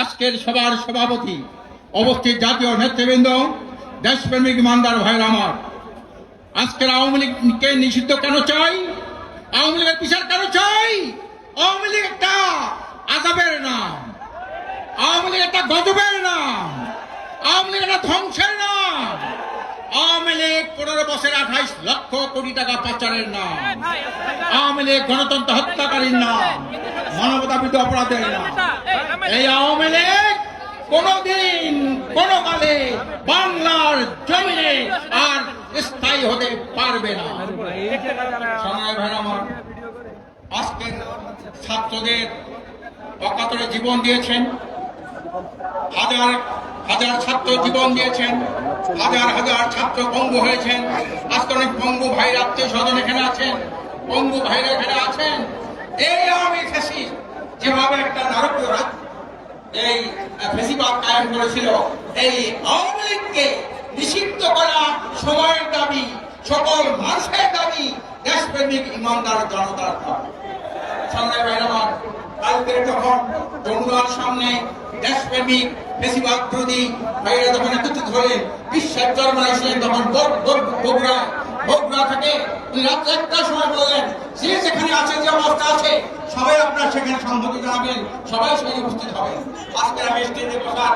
আজকের সবার সভাপতি অবস্থিত জাতীয় নেতৃবৃন্দ, দেশপ্রেমিক ইমানদার ভাইরা আমার। আজকের আওয়ামী লীগকে নিষিদ্ধ কেন চাই? আওয়ামী লীগের বিচার কেন চাই? আওয়ামী লীগ একটা আজাবের নাম। আওয়ামী লীগ একটা গজবের নাম। আওয়ামী লীগ একটা ধ্বংসের নাম। আওয়ামী লীগ পনেরো বছর আঠাইশ লক্ষ কোটি টাকা পাচারের নাম। আওয়ামী লীগ গণতন্ত্র হত্যাকারীর নাম। মানবতা বিরোধী অপরাধের নাম। এই আওয়ামী লীগ কোনদিন কোন কালে বাংলার জমিনে আর স্থায়ী হতে পারবে না। সংগ্রামী ভাইরা আমার ছাত্রদের অকাতরে জীবন দিয়েছেন, হাজার হাজার ছাত্র জীবন দিয়েছেন, হাজার হাজার ছাত্র পঙ্গু হয়েছেন। আজকে অনেক পঙ্গু ভাইয়ের আত্মীয় স্বজন এখানে আছেন পঙ্গু ভাইরা এখানে আছেন। এই আমি ফেসি যেভাবে একটা নারকীয় রাজ এই ফেসিবাদ কায়েম করেছিল। এই আওয়ামী লীগকে নিষিদ্ধ করা সময়ের দাবি, সকল মানুষের দাবি দেশপ্রেমিক ইমানদার জনতার দাবি। সংগ্রামী কালকে যখন যমুনার সামনে দেশপ্রেমিক বেশিরভাগ বিরোধী ভাইরা যখন একত্রিত হলেন বিশ্বের জন্মাইছিলেন তখন বগ- বগ- বগুড়া বগুড়া থেকে রাত্রে একটার সময় বললেন, যে যেখানে আছে, যে অবস্থা আছে সবাই আপনার সেখানে সম্মতি জানাবেন সবাই সেখানে উপস্থিত হবেন। আজকে আমি স্টেজে বসার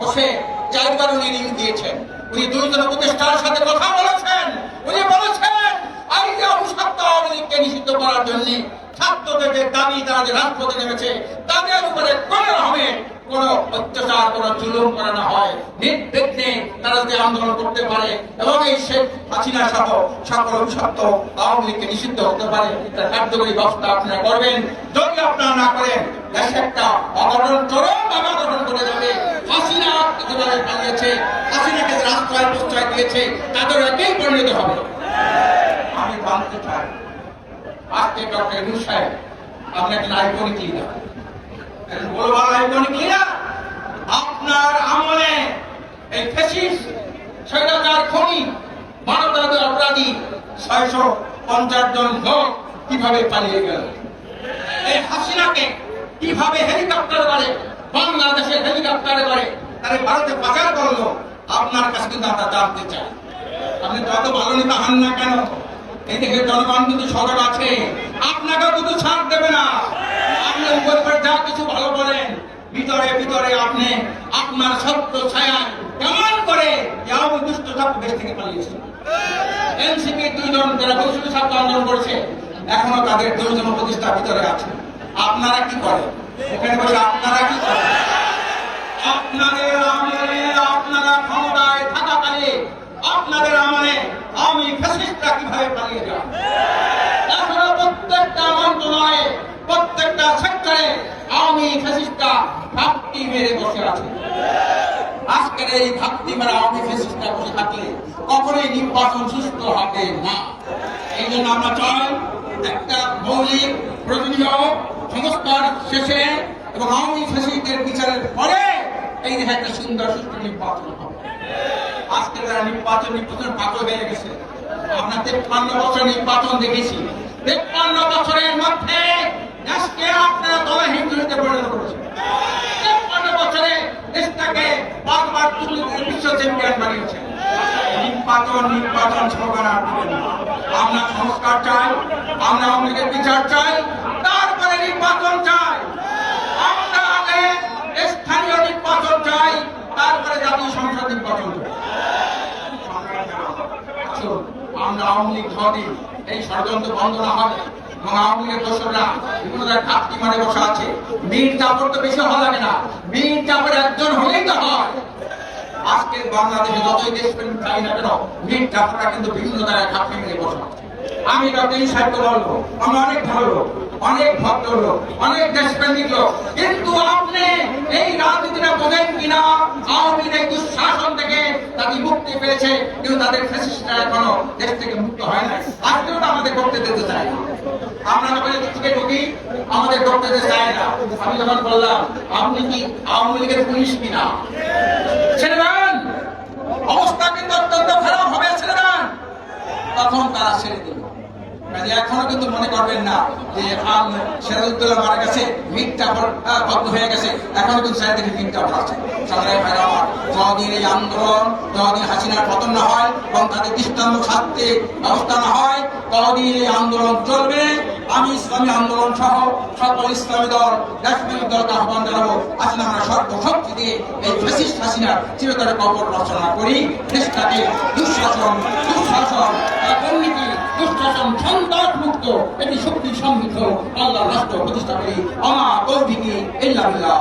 বসে চারবার উনি ঋণ দিয়েছেন। উনি দুইজন উপদেষ্টার সাথে কথা বলেছেন। উনি বলেছেন এই অনুসার আওয়ামী নিষিদ্ধ করার জন্য ছাত্রদের দাবি তারা যে রাজপথে নেমেছে, তাদের উপরে কোন রকমের কোন অত্যাচার, কোন জুলুম করানো হয়। নির্বিঘ্নে তারা যদি আন্দোলন করতে পারে, এবং এই শেখ হাসিনা সহ সকল অভিশপ্ত আওয়ামী লীগকে নিষিদ্ধ হতে পারে, তার কার্যকরী ব্যবস্থা আপনারা করবেন। যদি আপনারা না করেন, দেশে একটা অঘটন, চরম ভাবে করে যাবে। হাসিনা যেভাবে পালিয়েছে, হাসিনাকে রাস্তায় প্রশ্রয় দিয়েছে তাদের একই পরিণত হবে। আমি জানতে চাই আজকে ডক্টর ইউনুস সাহেব, আপনি একজন আইকনিক লিডার একজন বড় বড় আইকনিক লিডার আপনার আমলে এই ফেসিস স্বৈরাচার খনি মানবতাবাদী অপরাধী ছয়শো পঞ্চাশ জন লোক কীভাবে পালিয়ে গেল? এই হাসিনাকে কীভাবে হেলিকপ্টার করে বাংলাদেশের হেলিকপ্টারে করে তারা ভারতে পাচার করল? আপনার কাছে কিন্তু আমরা জানতে চাই। আপনি যত ভালো নেতা হন না কেন এই দেখে জনগণ কিন্তু সজাগ আছে। আপনাকেও কিন্তু ছাড় দেবে না। আপনি উপর যা কিছু ভালো বলেন, ভিতরে ভিতরে আপনি আপনার সত্য ছায়া কেমন করে দুষ্ট দেশ থেকে পালিয়েছে। এনসিপি দুইজন যারা আন্দোলন করেছে, এখনও তাদের দুজন প্রতিষ্ঠা ভিতরে আছে। আপনারা কি করেন? এখানে বসে আপনারা কি করেন? আপনাদের আপনাদের আমলে আমি ফ্যাসিস্টরা কীভাবে পালিয়ে যান এখনও প্রত্যেকটা মন্ত্রণালয়ে, প্রত্যেকটা সেক্টরে আমি ফ্যাসিস্টরা ঘাপটি মেরে বসে আছে। আজকের এই ঘাপটি মেরা আমি ফ্যাসিস্টরা বসে থাকলে কখনোই নির্বাচন সুস্থ হবে না। এই জন্য আমরা চাই একটা মৌলিক, প্রয়োজনীয় সংস্কার শেষে এবং আওয়ামী ফ্যাসিলিটির বিচারের পরে এই দেশে একটা সুন্দর, সুষ্ঠু নির্বাচন হবে। আজকে যারা নির্বাচন নির্বাচন পাগল হয়ে গেছে। আমরা তেপ্পান্ন বছর নির্বাচন দেখেছি। তেপ্পান্ন বছরের মধ্যে আপনারা দলে পরিণত করেছেন। বছরে বানিয়েছেন। নির্বাচন। আমরা সংস্কার চাই, আমরা লীগের বিচার চাই। তারপরে নির্বাচন চাই আমরা আগে স্থানীয় নির্বাচন চাই তারপরে জাতীয় সংসদ নির্বাচন চাই আসুন, আমরা বিভিন্ন ঘাটতি মানে বসে আমি ডক্টর সাহেবকে বলব অনেক ভালো অনেক ভদ্র লোক, অনেক দেশপ্রেমিক লোক, কিন্তু আপনি এই রাজনীতিটা বোঝেন কিনা? আওয়ামী লীগ মুক্তি পেয়েছে কেউ তাদের ফ্যাসিস্টরা এখনও দেশ থেকে মুক্ত হয় না আজকেও আমাদের করতে দিতে চায় আমরা এদিক থেকে ঢুকি, আমাদের করতে দিতে চায় না। আমি যখন বললাম, আপনি কি আওয়ামী লীগের পুলিশ কিনা দেন অবস্থা কিন্তু অত্যন্ত খারাপ হবে ছেড়ে দেন তখন তারা ছেড়ে দিল কাজে এখনও কিন্তু মনে করবেন না যে সেরাজউদ্দৌলা মারা গেছে ভর- বন্ধ হয়ে গেছে। এখনও কিন্তু চারিদিকে মিথ্যা ভর আছে। সংগ্রামী ভাইরা আমার এই আন্দোলন যতদিন হাসিনার পতন না হয় এবং তাদের দৃষ্টান্ত ছাড়তে ব্যবস্থা না হয় ততদিন এই আন্দোলন চলবে, আমি ইসলামী আন্দোলন সহ সকল ইসলামী দল দেশপ্রেমিক দলকে আহ্বান জানাব। আসলে আমরা সর্বশক্তি দিয়ে এই ফ্যাসিস্ট হাসিনার চিরতরে কবর রচনা করি। দেশটাকে দুঃশাসন দুঃশাসন দুর্নীতি, দুঃশাসন সন্ত্রাস মুক্ত এটি শক্তি সমৃদ্ধ আল্লাহ রাষ্ট্র প্রতিষ্ঠা করি। আমার তৌফিকি ইল্লা বিল্লাহ।